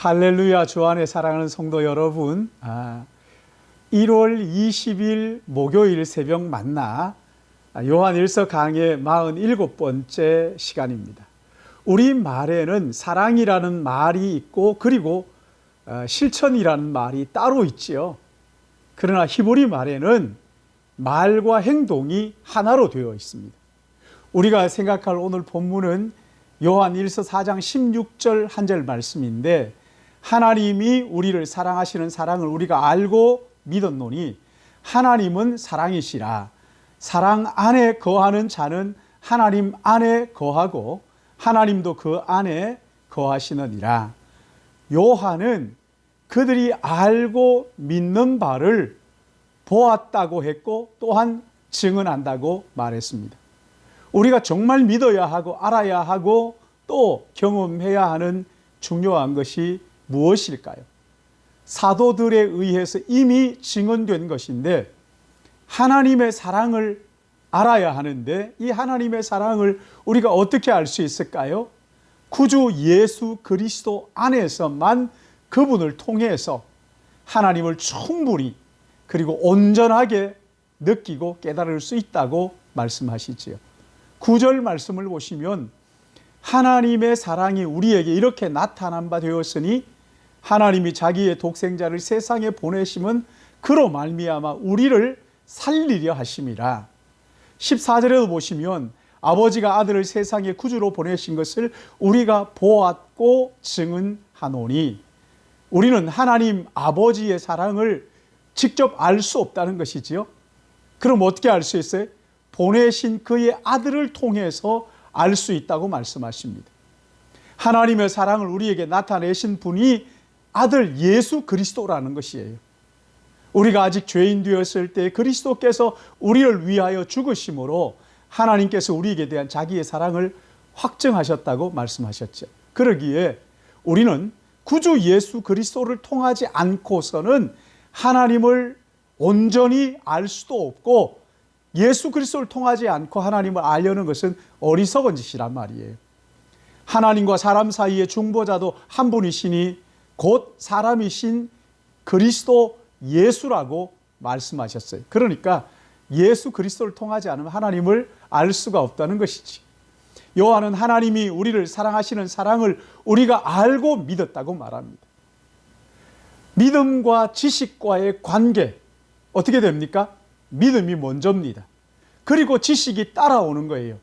할렐루야 주 안에 사랑하는 성도 여러분 아, 1월 20일 목요일 새벽 만나 요한일서 강의 47번째 시간입니다. 우리 말에는 사랑이라는 말이 있고 그리고 어, 실천이라는 말이 따로 있지요. 그러나 히브리 말에는 말과 행동이 하나로 되어 있습니다. 우리가 생각할 오늘 본문은 요한 1서 4장 16절 한 절 말씀인데 하나님이 우리를 사랑하시는 사랑을 우리가 알고 믿었노니 하나님은 사랑이시라 사랑 안에 거하는 자는 하나님 안에 거하고 하나님도 그 안에 거하시느니라 요한은 그들이 알고 믿는 바를 보았다고 했고 또한 증언한다고 말했습니다. 우리가 정말 믿어야 하고 알아야 하고 또 경험해야 하는 중요한 것이 무엇일까요? 사도들에 의해서 이미 증언된 것인데 하나님의 사랑을 알아야 하는데 이 하나님의 사랑을 우리가 어떻게 알 수 있을까요? 구주 예수 그리스도 안에서만 그분을 통해서 하나님을 충분히 그리고 온전하게 느끼고 깨달을 수 있다고 말씀하시지요. 구절 말씀을 보시면 하나님의 사랑이 우리에게 이렇게 나타난 바 되었으니 하나님이 자기의 독생자를 세상에 보내심은 그로 말미암아 우리를 살리려 하심이라. 14절에도 보시면 아버지가 아들을 세상에 구주로 보내신 것을 우리가 보았고 증언하노니 우리는 하나님 아버지의 사랑을 직접 알 수 없다는 것이지요. 그럼 어떻게 알 수 있어요? 보내신 그의 아들을 통해서 알 수 있다고 말씀하십니다. 하나님의 사랑을 우리에게 나타내신 분이 아들 예수 그리스도라는 것이에요. 우리가 아직 죄인 되었을 때 그리스도께서 우리를 위하여 죽으심으로 하나님께서 우리에게 대한 자기의 사랑을 확증하셨다고 말씀하셨죠. 그러기에 우리는 구주 예수 그리스도를 통하지 않고서는 하나님을 온전히 알 수도 없고 예수 그리스도를 통하지 않고 하나님을 알려는 것은 어리석은 짓이란 말이에요. 하나님과 사람 사이의 중보자도 한 분이시니 곧 사람이신 그리스도 예수라고 말씀하셨어요. 그러니까 예수 그리스도를 통하지 않으면 하나님을 알 수가 없다는 것이지. 요한은 하나님이 우리를 사랑하시는 사랑을 우리가 알고 믿었다고 말합니다. 믿음과 지식과의 관계 어떻게 됩니까? 믿음이 먼저입니다. 그리고 지식이 따라오는 거예요.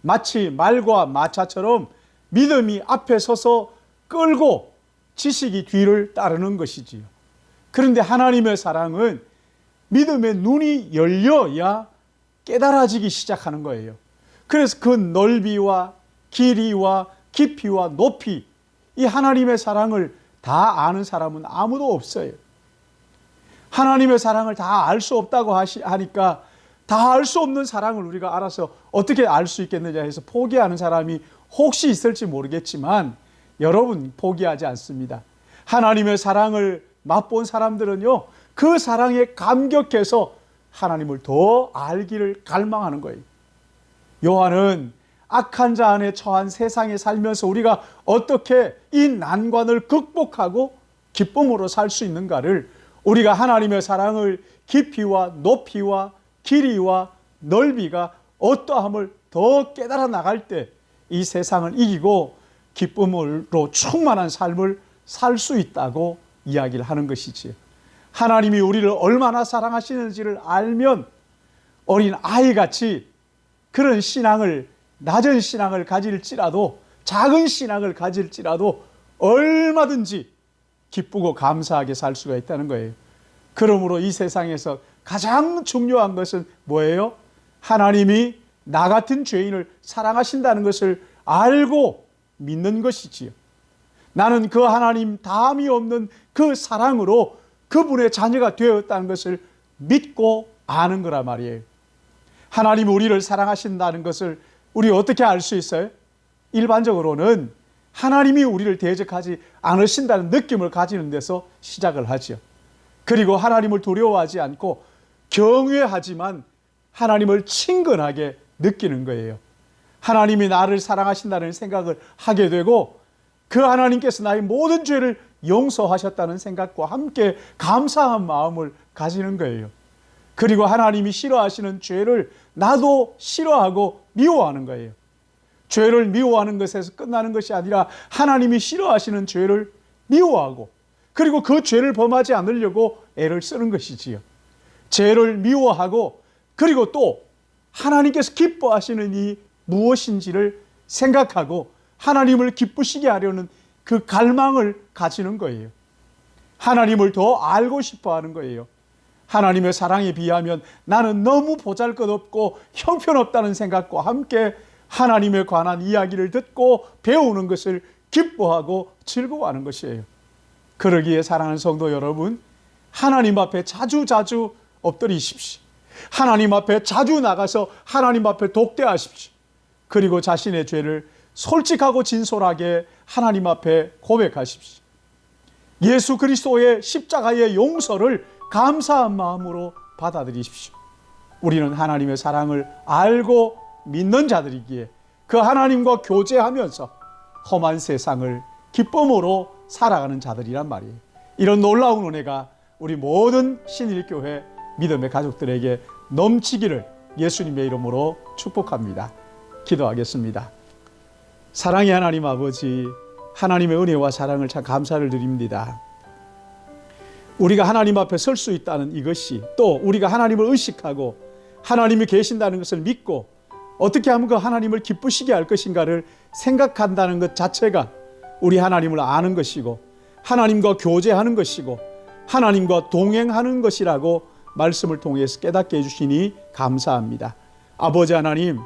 마치 말과 마차처럼 믿음이 앞에 서서 끌고 지식이 뒤를 따르는 것이지요. 그런데 하나님의 사랑은 믿음의 눈이 열려야 깨달아지기 시작하는 거예요. 그래서 그 넓이와 길이와 깊이와 높이 이 하나님의 사랑을 다 아는 사람은 아무도 없어요. 하나님의 사랑을 다 알 수 없다고 하니까 다 알 수 없는 사랑을 우리가 알아서 어떻게 알 수 있겠느냐 해서 포기하는 사람이 혹시 있을지 모르겠지만 여러분 포기하지 않습니다. 하나님의 사랑을 맛본 사람들은요, 그 사랑에 감격해서 하나님을 더 알기를 갈망하는 거예요. 요한은 악한 자 안에 처한 세상에 살면서 우리가 어떻게 이 난관을 극복하고 기쁨으로 살 수 있는가를 우리가 하나님의 사랑을 깊이와 높이와 길이와 넓이가 어떠함을 더 깨달아 나갈 때 이 세상을 이기고 기쁨으로 충만한 삶을 살 수 있다고 이야기를 하는 것이지. 하나님이 우리를 얼마나 사랑하시는지를 알면 어린 아이같이 그런 신앙을 낮은 신앙을 가질지라도 작은 신앙을 가질지라도 얼마든지 기쁘고 감사하게 살 수가 있다는 거예요. 그러므로 이 세상에서 가장 중요한 것은 뭐예요? 하나님이 나 같은 죄인을 사랑하신다는 것을 알고 믿는 것이지요. 나는 그 하나님 다함이 없는 그 사랑으로 그분의 자녀가 되었다는 것을 믿고 아는 거란 말이에요. 하나님이 우리를 사랑하신다는 것을 우리 어떻게 알 수 있어요? 일반적으로는 하나님이 우리를 대적하지 않으신다는 느낌을 가지는 데서 시작을 하죠. 그리고 하나님을 두려워하지 않고 경외하지만 하나님을 친근하게 느끼는 거예요. 하나님이 나를 사랑하신다는 생각을 하게 되고 그 하나님께서 나의 모든 죄를 용서하셨다는 생각과 함께 감사한 마음을 가지는 거예요. 그리고 하나님이 싫어하시는 죄를 나도 싫어하고 미워하는 거예요. 죄를 미워하는 것에서 끝나는 것이 아니라 하나님이 싫어하시는 죄를 미워하고 그리고 그 죄를 범하지 않으려고 애를 쓰는 것이지요. 죄를 미워하고 그리고 또 하나님께서 기뻐하시는 이 무엇인지를 생각하고 하나님을 기쁘시게 하려는 그 갈망을 가지는 거예요. 하나님을 더 알고 싶어 하는 거예요. 하나님의 사랑에 비하면 나는 너무 보잘 것 없고 형편없다는 생각과 함께 하나님에 관한 이야기를 듣고 배우는 것을 기뻐하고 즐거워하는 것이에요. 그러기에 사랑하는 성도 여러분, 하나님 앞에 자주 자주 엎드리십시오. 하나님 앞에 자주 나가서 하나님 앞에 독대하십시오. 그리고 자신의 죄를 솔직하고 진솔하게 하나님 앞에 고백하십시오. 예수 그리스도의 십자가의 용서를 감사한 마음으로 받아들이십시오. 우리는 하나님의 사랑을 알고 믿는 자들이기에 그 하나님과 교제하면서 험한 세상을 기쁨으로 살아가는 자들이란 말이에요. 이런 놀라운 은혜가 우리 모든 신일교회 믿음의 가족들에게 넘치기를 예수님의 이름으로 축복합니다. 기도하겠습니다. 사랑의 하나님 아버지, 하나님의 은혜와 사랑을 참 감사를 드립니다. 우리가 하나님 앞에 설 수 있다는 이것이 또 우리가 하나님을 의식하고 하나님이 계신다는 것을 믿고 어떻게 하면 그 하나님을 기쁘시게 할 것인가를 생각한다는 것 자체가 우리 하나님을 아는 것이고 하나님과 교제하는 것이고 하나님과 동행하는 것이라고 말씀을 통해서 깨닫게 해주시니 감사합니다. 아버지 하나님,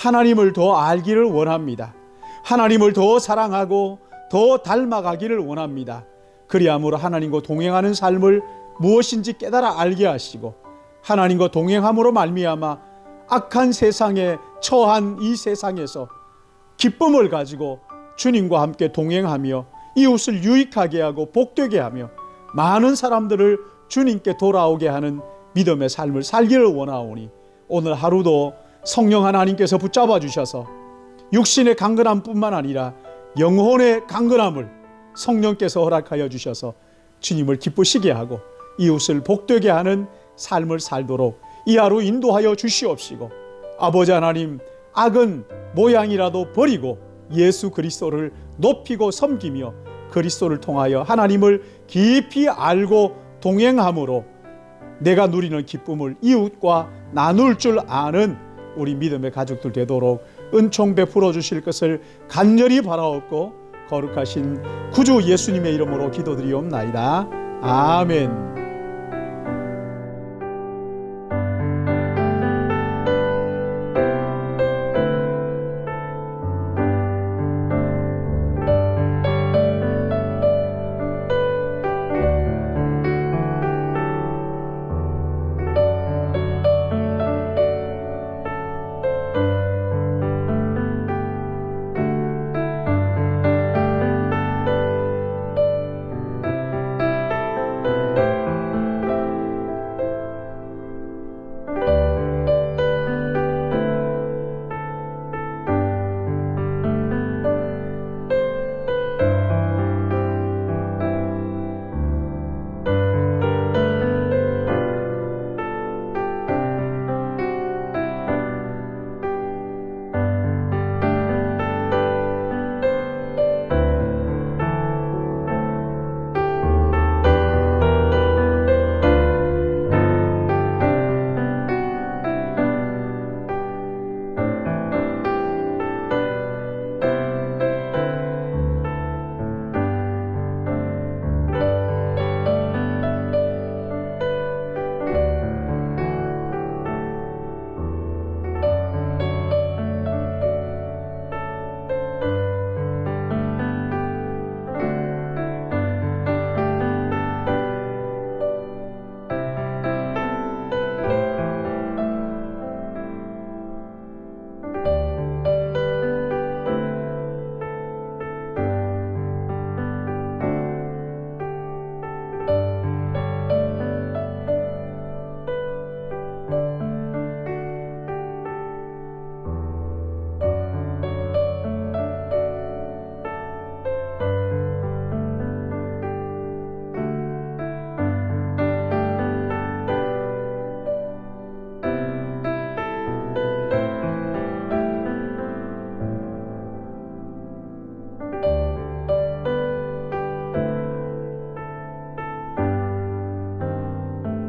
하나님을 더 알기를 원합니다. 하나님을 더 사랑하고 더 닮아가기를 원합니다. 그리함으로 하나님과 동행하는 삶을 무엇인지 깨달아 알게 하시고 하나님과 동행함으로 말미암아 악한 세상에 처한 이 세상에서 기쁨을 가지고 주님과 함께 동행하며 이웃을 유익하게 하고 복되게 하며 많은 사람들을 주님께 돌아오게 하는 믿음의 삶을 살기를 원하오니 오늘 하루도 성령 하나님께서 붙잡아 주셔서 육신의 강건함뿐만 아니라 영혼의 강건함을 성령께서 허락하여 주셔서 주님을 기쁘시게 하고 이웃을 복되게 하는 삶을 살도록 이 하루 인도하여 주시옵시고 아버지 하나님 악은 모양이라도 버리고 예수 그리스도를 높이고 섬기며 그리스도를 통하여 하나님을 깊이 알고 동행함으로 내가 누리는 기쁨을 이웃과 나눌 줄 아는 우리 믿음의 가족들 되도록 은총 베풀어 주실 것을 간절히 바라옵고 거룩하신 구주 예수님의 이름으로 기도드리옵나이다. 아멘.